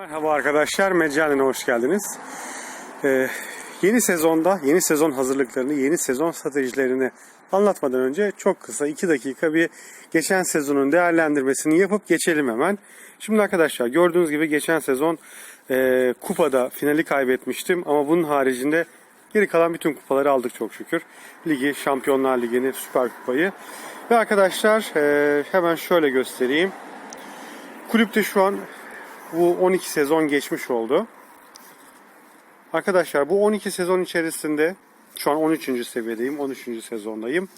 Merhaba arkadaşlar, Meccanen'e hoş geldiniz. Ee, yeni sezonda, yeni sezon hazırlıklarını, yeni sezon stratejilerini anlatmadan önce çok kısa 2 dakika bir geçen sezonun değerlendirmesini yapıp geçelim hemen. Şimdi arkadaşlar gördüğünüz gibi geçen sezon e, kupada finali kaybetmiştim ama bunun haricinde geri kalan bütün kupaları aldık çok şükür. Ligi, Şampiyonlar Ligi'ni, Süper Kupayı. Ve arkadaşlar e, hemen şöyle göstereyim. Kulüpte şu an bu 12 sezon geçmiş oldu. Arkadaşlar bu 12 sezon içerisinde şu an 13. seviyedeyim. 13. sezondayım.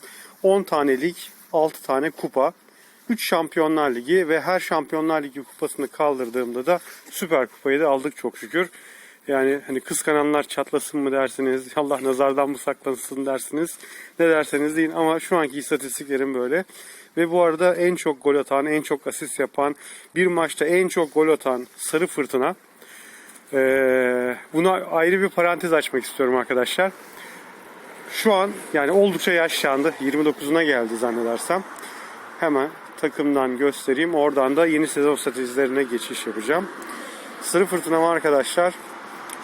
10 tane lig, 6 tane kupa, 3 Şampiyonlar Ligi ve her Şampiyonlar Ligi kupasını kaldırdığımda da Süper Kupayı da aldık çok şükür. Yani hani kıskananlar çatlasın mı dersiniz, Allah nazardan mı saklansın dersiniz, ne derseniz deyin ama şu anki istatistiklerim böyle. Ve bu arada en çok gol atan, en çok asist yapan, bir maçta en çok gol atan Sarı Fırtına. Ee, buna ayrı bir parantez açmak istiyorum arkadaşlar. Şu an yani oldukça yaşlandı. 29'una geldi zannedersem. Hemen takımdan göstereyim. Oradan da yeni sezon stratejilerine geçiş yapacağım. Sarı Fırtına arkadaşlar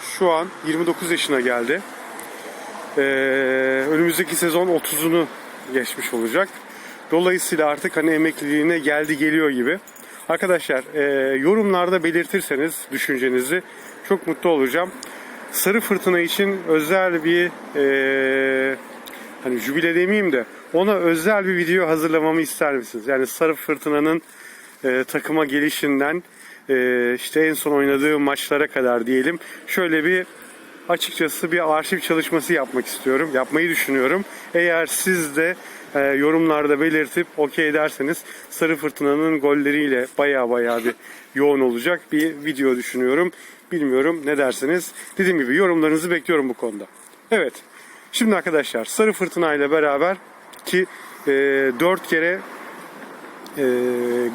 şu an 29 yaşına geldi. Ee, önümüzdeki sezon 30'unu geçmiş olacak. Dolayısıyla artık hani emekliliğine geldi geliyor gibi. Arkadaşlar e, yorumlarda belirtirseniz düşüncenizi çok mutlu olacağım. Sarı Fırtına için özel bir e, hani jübile demeyeyim de ona özel bir video hazırlamamı ister misiniz? Yani Sarı Fırtına'nın e, takıma gelişinden e, işte en son oynadığı maçlara kadar diyelim. Şöyle bir açıkçası bir arşiv çalışması yapmak istiyorum. Yapmayı düşünüyorum. Eğer siz de e, yorumlarda belirtip okey derseniz Sarı Fırtına'nın golleriyle baya baya bir yoğun olacak bir video düşünüyorum. Bilmiyorum ne dersiniz. Dediğim gibi yorumlarınızı bekliyorum bu konuda. Evet. Şimdi arkadaşlar Sarı Fırtına ile beraber ki e, 4 kere e,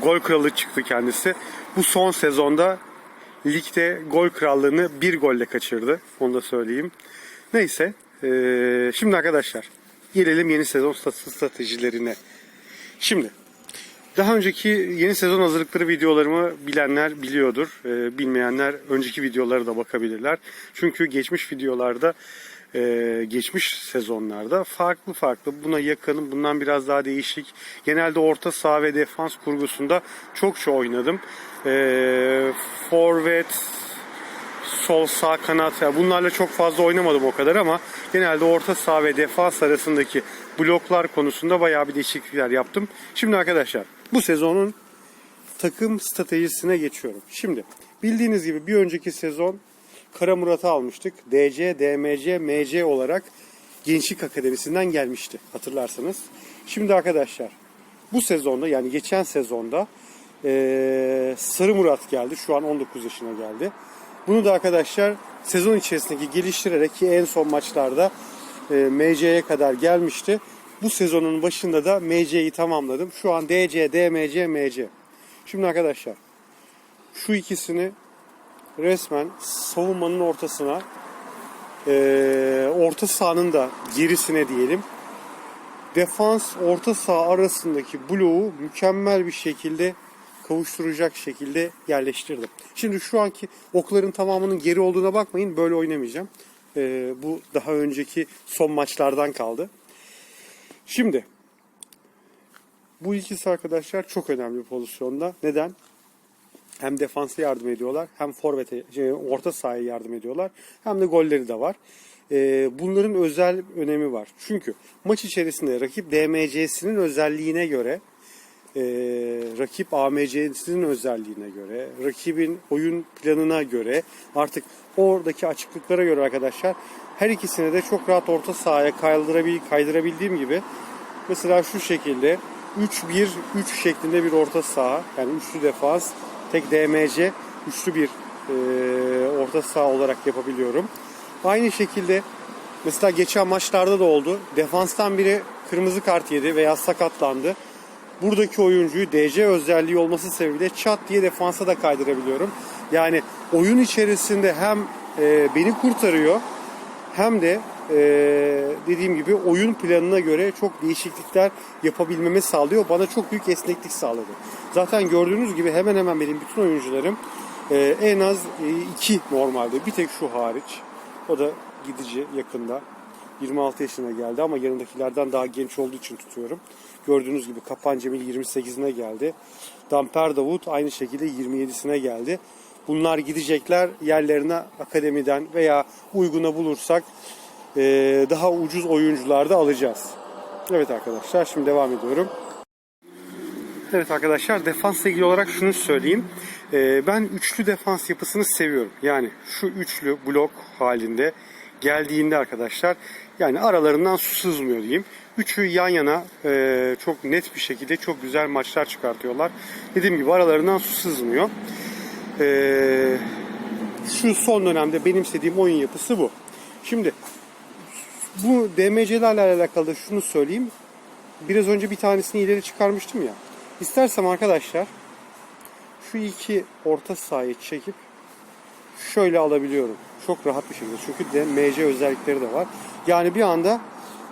gol kralı çıktı kendisi. Bu son sezonda ligde gol krallığını bir golle kaçırdı. Onu da söyleyeyim. Neyse. e, şimdi arkadaşlar gelelim yeni sezon stratejilerine. Şimdi daha önceki yeni sezon hazırlıkları videolarımı bilenler biliyordur. E, bilmeyenler önceki videolara da bakabilirler. Çünkü geçmiş videolarda e, geçmiş sezonlarda farklı farklı buna yakın bundan biraz daha değişik genelde orta saha ve defans kurgusunda çokça oynadım. E, forvet sol sağ kanat yani bunlarla çok fazla oynamadım o kadar ama genelde orta saha ve defans arasındaki bloklar konusunda bayağı bir değişiklikler yaptım. Şimdi arkadaşlar bu sezonun takım stratejisine geçiyorum. Şimdi bildiğiniz gibi bir önceki sezon Kara Murat'ı almıştık. DC, DMC, MC olarak Gençlik Akademisi'nden gelmişti hatırlarsanız. Şimdi arkadaşlar bu sezonda yani geçen sezonda eee Sarı Murat geldi. Şu an 19 yaşına geldi. Bunu da arkadaşlar sezon içerisindeki geliştirerek ki en son maçlarda e, MC'ye kadar gelmişti. Bu sezonun başında da MC'yi tamamladım. Şu an DC, DMC, MC. Şimdi arkadaşlar şu ikisini resmen savunmanın ortasına e, orta sahanın da gerisine diyelim defans orta saha arasındaki bloğu mükemmel bir şekilde kavuşturacak şekilde yerleştirdim. Şimdi şu anki okların tamamının geri olduğuna bakmayın. Böyle oynamayacağım. Ee, bu daha önceki son maçlardan kaldı. Şimdi bu ikisi arkadaşlar çok önemli pozisyonda. Neden? Hem defansa yardım ediyorlar, hem forvete, şey, orta sahaya yardım ediyorlar, hem de golleri de var. Ee, bunların özel önemi var. Çünkü maç içerisinde rakip DMC'sinin özelliğine göre e, rakip AMC'sinin özelliğine göre, rakibin oyun planına göre artık oradaki açıklıklara göre arkadaşlar her ikisine de çok rahat orta sahaya kaydırabil, kaydırabildiğim gibi mesela şu şekilde 3-1-3 şeklinde bir orta saha yani üçlü defans tek DMC üçlü bir e, orta saha olarak yapabiliyorum. Aynı şekilde mesela geçen maçlarda da oldu. Defanstan biri kırmızı kart yedi veya sakatlandı buradaki oyuncuyu DC özelliği olması sebebiyle çat diye defansa da kaydırabiliyorum. Yani oyun içerisinde hem e, beni kurtarıyor hem de e, dediğim gibi oyun planına göre çok değişiklikler yapabilmemi sağlıyor. Bana çok büyük esneklik sağladı. Zaten gördüğünüz gibi hemen hemen benim bütün oyuncularım Ee, en az e, iki normalde. Bir tek şu hariç. O da gidici yakında. 26 yaşına geldi ama yanındakilerden daha genç olduğu için tutuyorum. Gördüğünüz gibi Kapan Cemil 28'ine geldi. Damper Davut aynı şekilde 27'sine geldi. Bunlar gidecekler yerlerine akademiden veya uyguna bulursak e, daha ucuz oyuncularda alacağız. Evet arkadaşlar şimdi devam ediyorum. Evet arkadaşlar defansla ilgili olarak şunu söyleyeyim. Ee, ben üçlü defans yapısını seviyorum. Yani şu üçlü blok halinde geldiğinde arkadaşlar yani aralarından su sızmıyor diyeyim. Üçü yan yana e, çok net bir şekilde çok güzel maçlar çıkartıyorlar. Dediğim gibi aralarından su sızmıyor. Ee, şu son dönemde benimsediğim oyun yapısı bu. Şimdi bu DMC'lerle alakalı şunu söyleyeyim. Biraz önce bir tanesini ileri çıkarmıştım ya. İstersem arkadaşlar şu iki orta sahayı çekip şöyle alabiliyorum. Çok rahat bir şekilde. Çünkü de MC özellikleri de var. Yani bir anda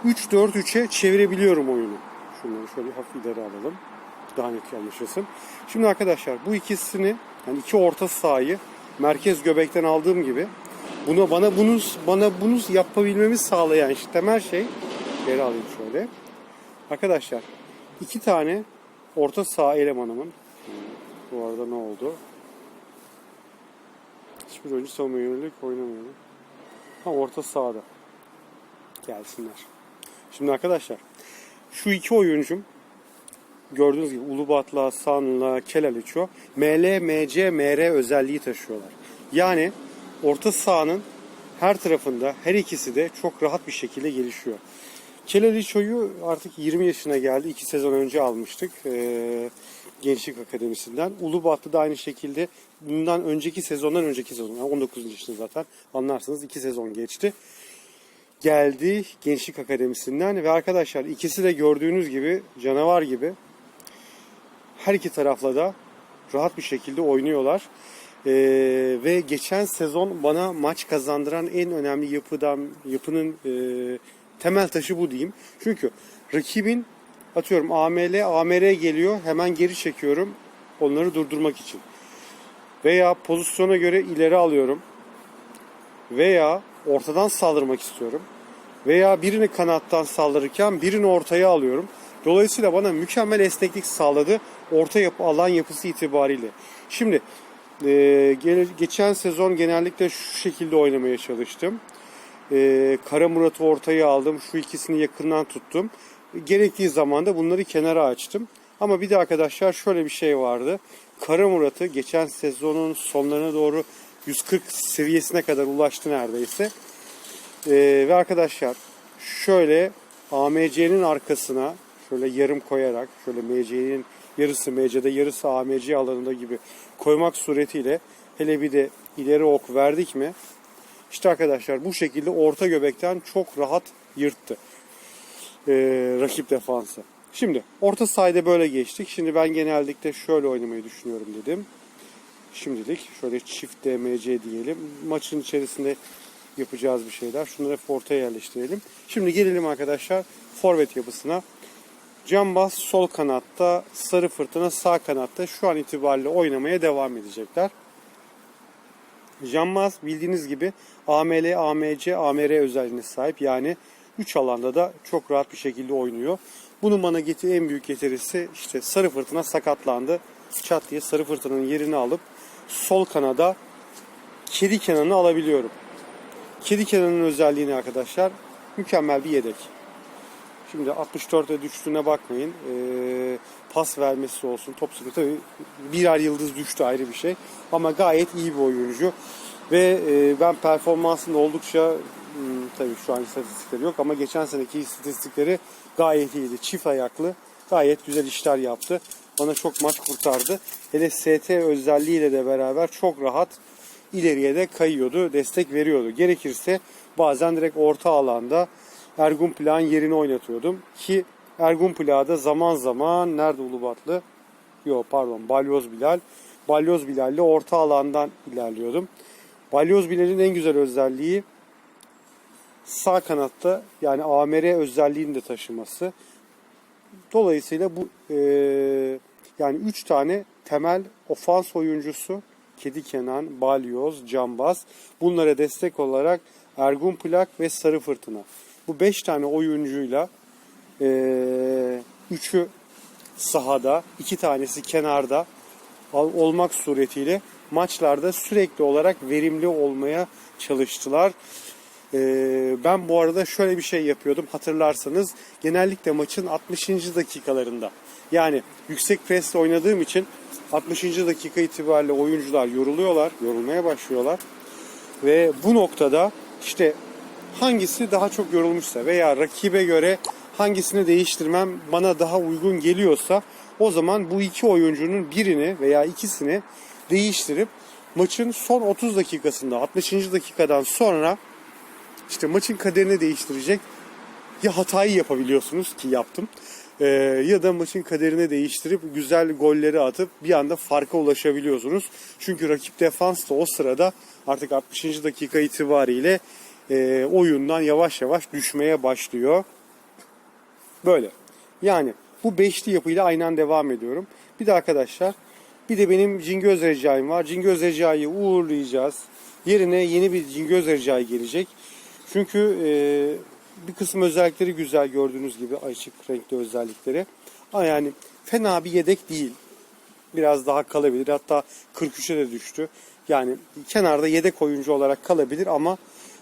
3-4-3'e çevirebiliyorum oyunu. Şunları şöyle hafif ileri alalım. Daha net anlaşılsın. Şimdi arkadaşlar bu ikisini yani iki orta sahayı merkez göbekten aldığım gibi bunu bana bunu bana bunu yapabilmemi sağlayan işte temel şey geri alayım şöyle. Arkadaşlar iki tane orta saha elemanımın bu arada ne oldu? Hiçbir oyuncu savunma yönelik oynamıyor. Ha orta sahada. Gelsinler. Şimdi arkadaşlar şu iki oyuncum gördüğünüz gibi Ulubat'la, San'la, Kelaliço ML, MC, MR özelliği taşıyorlar. Yani orta sahanın her tarafında her ikisi de çok rahat bir şekilde gelişiyor. Kelaliço'yu artık 20 yaşına geldi. 2 sezon önce almıştık. Ee, Gençlik Akademisi'nden. Ulubatlı da aynı şekilde bundan önceki sezondan önceki sezon. Yani 19 yaşında zaten anlarsınız 2 sezon geçti. Geldi Gençlik Akademisi'nden ve arkadaşlar ikisi de gördüğünüz gibi canavar gibi her iki tarafla da rahat bir şekilde oynuyorlar. Ee, ve geçen sezon bana maç kazandıran en önemli yapıdan yapının e, temel taşı bu diyeyim. Çünkü rakibin atıyorum AML, AMR geliyor hemen geri çekiyorum onları durdurmak için. Veya pozisyona göre ileri alıyorum. Veya ortadan saldırmak istiyorum. Veya birini kanattan saldırırken birini ortaya alıyorum. Dolayısıyla bana mükemmel esneklik sağladı orta yapı alan yapısı itibariyle. Şimdi e, geçen sezon genellikle şu şekilde oynamaya çalıştım. E, Kara Murat'ı ortaya aldım. Şu ikisini yakından tuttum. Gerektiği zaman da bunları kenara açtım. Ama bir de arkadaşlar şöyle bir şey vardı. Kara Murat'ı geçen sezonun sonlarına doğru 140 seviyesine kadar ulaştı neredeyse. Ee, ve arkadaşlar şöyle AMC'nin arkasına şöyle yarım koyarak şöyle MC'nin yarısı MC'de yarısı AMC alanında gibi koymak suretiyle hele bir de ileri ok verdik mi işte arkadaşlar bu şekilde orta göbekten çok rahat yırttı ee, rakip defansı. Şimdi orta sahada böyle geçtik. Şimdi ben genellikle şöyle oynamayı düşünüyorum dedim. Şimdilik şöyle çift DMC diyelim. Maçın içerisinde yapacağız bir şeyler. Şunları hep ortaya yerleştirelim. Şimdi gelelim arkadaşlar forvet yapısına. Cambaz sol kanatta, Sarı Fırtına sağ kanatta şu an itibariyle oynamaya devam edecekler. Cambaz bildiğiniz gibi AML, AMC, AMR özelliğine sahip. Yani 3 alanda da çok rahat bir şekilde oynuyor. Bunun bana getir en büyük getirisi işte Sarı Fırtına sakatlandı. Çat diye Sarı Fırtına'nın yerini alıp sol kanada Kedi Kenan'ı alabiliyorum. Kedi Kenan'ın özelliğini arkadaşlar mükemmel bir yedek. Şimdi 64'e düştüğüne bakmayın. Ee, pas vermesi olsun. Top sıkı tabii birer yıldız düştü ayrı bir şey. Ama gayet iyi bir oyuncu. Ve e, ben performansında oldukça tabii şu an istatistikleri yok ama geçen seneki istatistikleri gayet iyiydi. Çift ayaklı gayet güzel işler yaptı. Bana çok maç kurtardı. Hele ST özelliğiyle de beraber çok rahat ileriye de kayıyordu, destek veriyordu. Gerekirse bazen direkt orta alanda Ergun Plak'ın yerini oynatıyordum. Ki Ergun Plak'da zaman zaman nerede Ulubatlı? Yok pardon Balyoz Bilal. Balyoz Bilal'le orta alandan ilerliyordum. Balyoz Bilal'in en güzel özelliği sağ kanatta yani AMR özelliğini de taşıması. Dolayısıyla bu e, yani 3 tane temel ofans oyuncusu Kedi Kenan, Balyoz, Cambaz. Bunlara destek olarak Ergun Plak ve Sarı Fırtına. Bu 5 tane oyuncuyla eee üçü sahada, iki tanesi kenarda olmak suretiyle maçlarda sürekli olarak verimli olmaya çalıştılar. Ee, ben bu arada şöyle bir şey yapıyordum hatırlarsanız genellikle maçın 60. dakikalarında yani yüksek presle oynadığım için 60. dakika itibariyle oyuncular yoruluyorlar, yorulmaya başlıyorlar ve bu noktada işte hangisi daha çok yorulmuşsa veya rakibe göre hangisini değiştirmem bana daha uygun geliyorsa o zaman bu iki oyuncunun birini veya ikisini değiştirip maçın son 30 dakikasında 60. dakikadan sonra işte maçın kaderini değiştirecek ya hatayı yapabiliyorsunuz ki yaptım ee, ya da maçın kaderini değiştirip güzel golleri atıp bir anda farka ulaşabiliyorsunuz. Çünkü rakip defans da o sırada artık 60. dakika itibariyle e, oyundan yavaş yavaş düşmeye başlıyor. Böyle. Yani bu beşli yapıyla aynen devam ediyorum. Bir de arkadaşlar bir de benim Cingöz Recai'm var. Cingöz Recai'yi uğurlayacağız. Yerine yeni bir Cingöz Recai gelecek. Çünkü e, bir kısım özellikleri güzel gördüğünüz gibi açık renkli özellikleri. Ama yani fena bir yedek değil. Biraz daha kalabilir. Hatta 43'e de düştü. Yani kenarda yedek oyuncu olarak kalabilir ama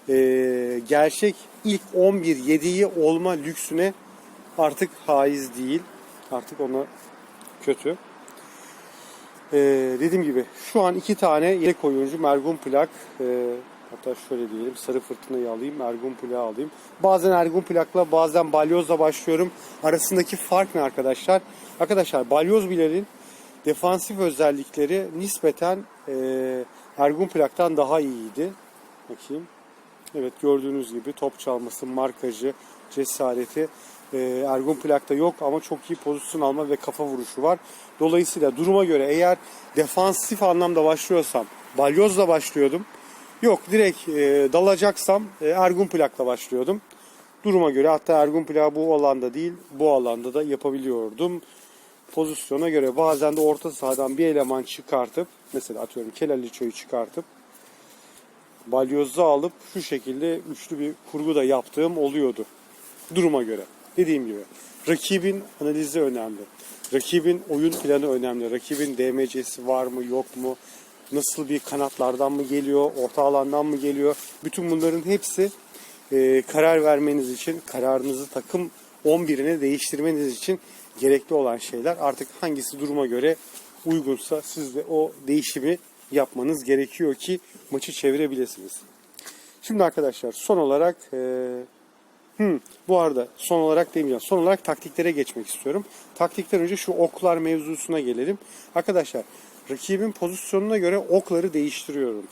e, gerçek ilk 11 yediği olma lüksüne artık haiz değil. Artık ona kötü. Ee, dediğim gibi şu an iki tane yedek oyuncu Mergun Plak e, hatta şöyle diyelim Sarı Fırtına'yı alayım Ergun Plak'ı alayım. Bazen Ergun Plak'la bazen Balyoz'la başlıyorum. Arasındaki fark ne arkadaşlar? Arkadaşlar Balyoz Bilal'in defansif özellikleri nispeten e, Ergun Plak'tan daha iyiydi. Bakayım. Evet gördüğünüz gibi top çalması, markajı, cesareti e, Ergun Plak'ta yok ama çok iyi pozisyon alma ve kafa vuruşu var. Dolayısıyla duruma göre eğer defansif anlamda başlıyorsam Balyoz'la başlıyordum. Yok direkt e, dalacaksam e, Ergun Plak'la başlıyordum. Duruma göre hatta Ergun Plak bu alanda değil bu alanda da yapabiliyordum. Pozisyona göre bazen de orta sahadan bir eleman çıkartıp mesela atıyorum Kelaliço'yu çıkartıp balyozlu alıp şu şekilde üçlü bir kurgu da yaptığım oluyordu. Duruma göre. Dediğim gibi. Rakibin analizi önemli. Rakibin oyun planı önemli. Rakibin DMC'si var mı yok mu? Nasıl bir kanatlardan mı geliyor? Orta alandan mı geliyor? Bütün bunların hepsi e, karar vermeniz için, kararınızı takım 11'ine değiştirmeniz için gerekli olan şeyler. Artık hangisi duruma göre uygunsa siz de o değişimi yapmanız gerekiyor ki maçı çevirebilirsiniz. Şimdi arkadaşlar son olarak e, hmm, bu arada son olarak demeyeceğim. Son olarak taktiklere geçmek istiyorum. Taktikten önce şu oklar mevzusuna gelelim. Arkadaşlar rakibin pozisyonuna göre okları değiştiriyorum.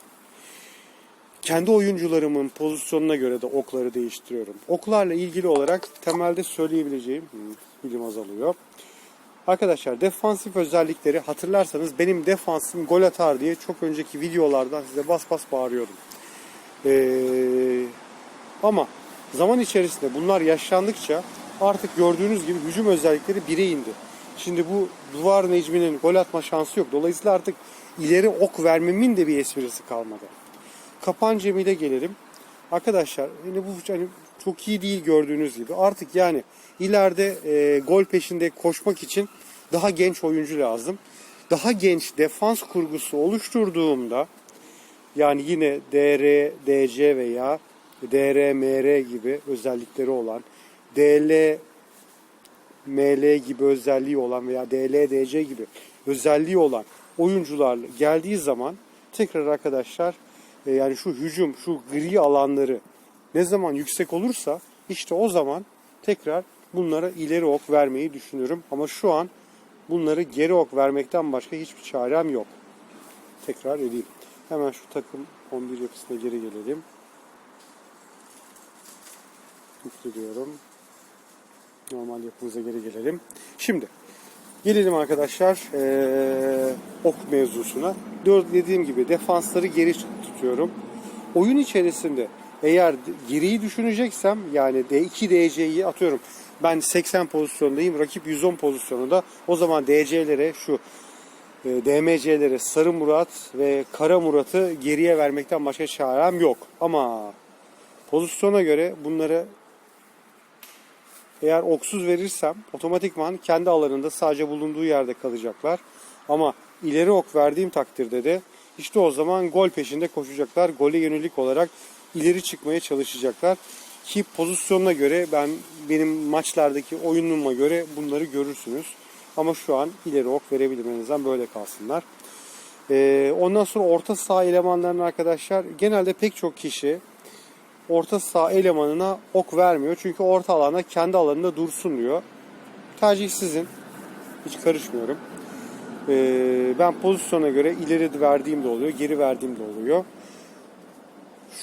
Kendi oyuncularımın pozisyonuna göre de okları değiştiriyorum. Oklarla ilgili olarak temelde söyleyebileceğim bilim azalıyor. Arkadaşlar defansif özellikleri hatırlarsanız benim defansım gol atar diye çok önceki videolardan size bas bas bağırıyordum. Ee, ama zaman içerisinde bunlar yaşlandıkça artık gördüğünüz gibi hücum özellikleri 1'e indi. Şimdi bu duvar Necmi'nin gol atma şansı yok. Dolayısıyla artık ileri ok vermemin de bir esprisi kalmadı. Kapan Cemil'e gelelim. Arkadaşlar yine bu hani çok iyi değil gördüğünüz gibi. Artık yani ileride e, gol peşinde koşmak için daha genç oyuncu lazım. Daha genç defans kurgusu oluşturduğumda yani yine DR, DC veya DR, MR gibi özellikleri olan DL, ML gibi özelliği olan veya DL, DC gibi özelliği olan oyuncular geldiği zaman tekrar arkadaşlar e, yani şu hücum, şu gri alanları ne zaman yüksek olursa işte o zaman tekrar bunlara ileri ok vermeyi düşünüyorum. Ama şu an bunları geri ok vermekten başka hiçbir çarem yok. Tekrar edeyim. Hemen şu takım 11 yapısına geri gelelim. Yüklüyorum. Normal yapımıza geri gelelim. Şimdi gelelim arkadaşlar ee, ok mevzusuna. Dediğim gibi defansları geri tutuyorum. Oyun içerisinde eğer geriyi düşüneceksem yani D2 DC'yi atıyorum. Ben 80 pozisyondayım. Rakip 110 pozisyonunda. O zaman DC'lere şu e, DMC'lere Sarı Murat ve Kara Murat'ı geriye vermekten başka çarem yok. Ama pozisyona göre bunları eğer oksuz verirsem otomatikman kendi alanında sadece bulunduğu yerde kalacaklar. Ama ileri ok verdiğim takdirde de işte o zaman gol peşinde koşacaklar. Gole yönelik olarak ileri çıkmaya çalışacaklar. Ki pozisyonuna göre ben benim maçlardaki oyunuma göre bunları görürsünüz. Ama şu an ileri ok verebilirim en azından böyle kalsınlar. Ee, ondan sonra orta saha elemanlarının arkadaşlar genelde pek çok kişi orta saha elemanına ok vermiyor. Çünkü orta alanda kendi alanında dursun diyor. Tercih sizin. Hiç karışmıyorum. Ee, ben pozisyona göre ileri verdiğim de oluyor, geri verdiğim de oluyor.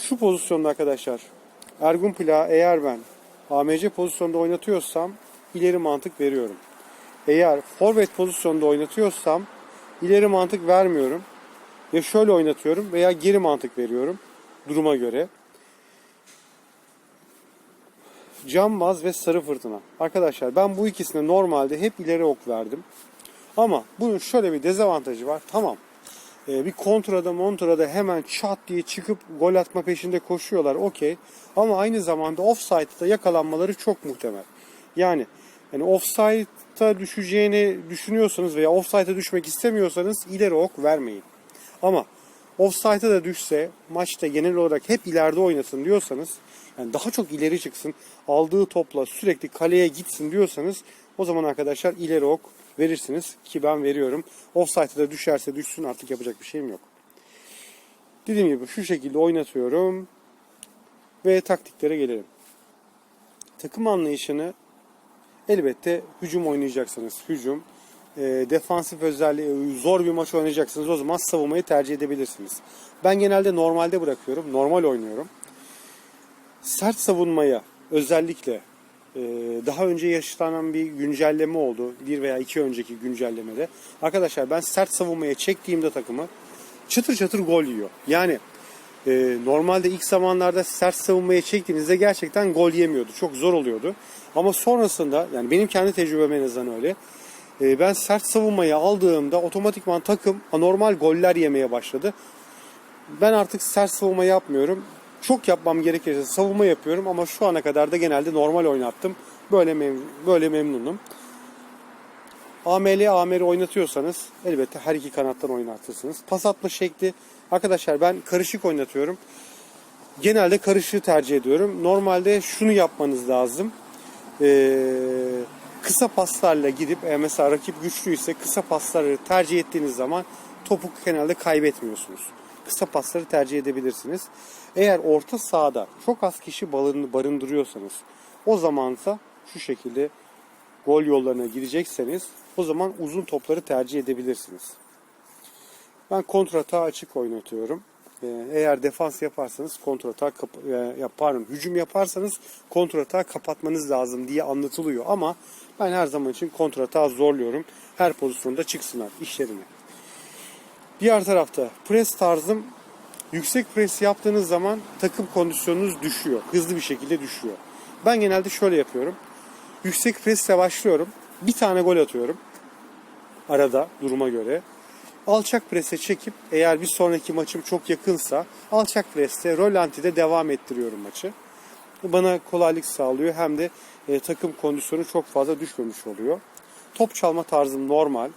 Şu pozisyonda arkadaşlar Ergun Pla eğer ben AMC pozisyonda oynatıyorsam ileri mantık veriyorum. Eğer forvet pozisyonda oynatıyorsam ileri mantık vermiyorum. Ya şöyle oynatıyorum veya geri mantık veriyorum duruma göre. Cambaz ve sarı fırtına. Arkadaşlar ben bu ikisine normalde hep ileri ok verdim. Ama bunun şöyle bir dezavantajı var. Tamam. Ee, bir kontrada montrada hemen çat diye çıkıp gol atma peşinde koşuyorlar. Okey. Ama aynı zamanda offside'da yakalanmaları çok muhtemel. Yani yani offside'a düşeceğini düşünüyorsanız veya offside'a düşmek istemiyorsanız ileri ok vermeyin. Ama offside'a da düşse maçta genel olarak hep ileride oynasın diyorsanız yani daha çok ileri çıksın aldığı topla sürekli kaleye gitsin diyorsanız o zaman arkadaşlar ileri ok verirsiniz ki ben veriyorum. Offside'a da düşerse düşsün artık yapacak bir şeyim yok. Dediğim gibi şu şekilde oynatıyorum ve taktiklere gelelim. Takım anlayışını elbette hücum oynayacaksınız. Hücum. E, defansif özelliği zor bir maç oynayacaksınız. O zaman savunmayı tercih edebilirsiniz. Ben genelde normalde bırakıyorum. Normal oynuyorum. Sert savunmaya özellikle e, daha önce yaşanan bir güncelleme oldu. Bir veya iki önceki güncellemede. Arkadaşlar ben sert savunmaya çektiğimde takımı çıtır çıtır gol yiyor. Yani e, normalde ilk zamanlarda sert savunmaya çektiğinizde gerçekten gol yemiyordu. Çok zor oluyordu. Ama sonrasında yani benim kendi tecrübem en azından öyle. E, ben sert savunmayı aldığımda otomatikman takım anormal goller yemeye başladı. Ben artık sert savunma yapmıyorum. Çok yapmam gerekirse savunma yapıyorum ama şu ana kadar da genelde normal oynattım. Böyle mem böyle memnunum. AML AMR oynatıyorsanız elbette her iki kanattan oynatırsınız. Pas atma şekli arkadaşlar ben karışık oynatıyorum. Genelde karışığı tercih ediyorum. Normalde şunu yapmanız lazım. Ee, kısa paslarla gidip e, mesela rakip güçlüyse kısa pasları tercih ettiğiniz zaman topu genelde kaybetmiyorsunuz. Kısa pasları tercih edebilirsiniz. Eğer orta sahada çok az kişi barındırıyorsanız o zamansa şu şekilde gol yollarına gidecekseniz o zaman uzun topları tercih edebilirsiniz. Ben kontrata açık oynatıyorum. Ee, Eğer defans yaparsanız kontrata yaparım. Hücum yaparsanız kontrata kapatmanız lazım diye anlatılıyor ama ben her zaman için kontrata zorluyorum. Her pozisyonda çıksınlar işlerine. Diğer tarafta pres tarzım yüksek pres yaptığınız zaman takım kondisyonunuz düşüyor. Hızlı bir şekilde düşüyor. Ben genelde şöyle yapıyorum. Yüksek presle başlıyorum. Bir tane gol atıyorum. Arada duruma göre. Alçak prese çekip eğer bir sonraki maçım çok yakınsa alçak preste rolantide devam ettiriyorum maçı. Bu bana kolaylık sağlıyor hem de e, takım kondisyonu çok fazla düşmemiş oluyor. Top çalma tarzım normal.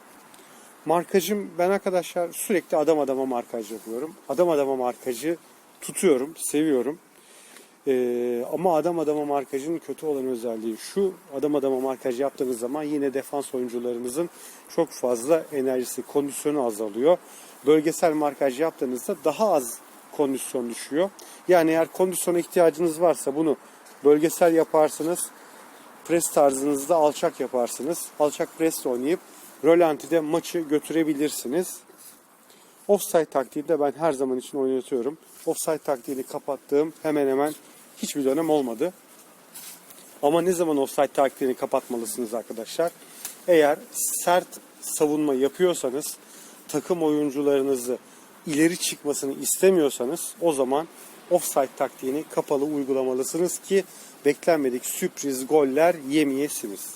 Markacım ben arkadaşlar sürekli adam adama markaj yapıyorum. Adam adama markacı tutuyorum, seviyorum. Ee, ama adam adama markajın kötü olan özelliği şu. Adam adama markaj yaptığınız zaman yine defans oyuncularınızın çok fazla enerjisi, kondisyonu azalıyor. Bölgesel markaj yaptığınızda daha az kondisyon düşüyor. Yani eğer kondisyona ihtiyacınız varsa bunu bölgesel yaparsınız. Pres tarzınızda alçak yaparsınız. Alçak presle oynayıp rölantide maçı götürebilirsiniz. Offside taktiğini de ben her zaman için oynatıyorum. Offside taktiğini kapattığım hemen hemen hiçbir dönem olmadı. Ama ne zaman offside taktiğini kapatmalısınız arkadaşlar? Eğer sert savunma yapıyorsanız, takım oyuncularınızı ileri çıkmasını istemiyorsanız o zaman offside taktiğini kapalı uygulamalısınız ki beklenmedik sürpriz goller yemeyesiniz.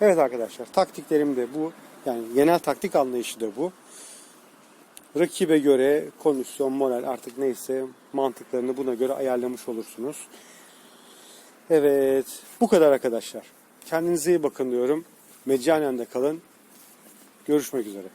Evet arkadaşlar taktiklerim de bu. Yani genel taktik anlayışı da bu. Rakibe göre kondisyon, moral artık neyse mantıklarını buna göre ayarlamış olursunuz. Evet, bu kadar arkadaşlar. Kendinize iyi bakın diyorum. Meccanen'de kalın. Görüşmek üzere.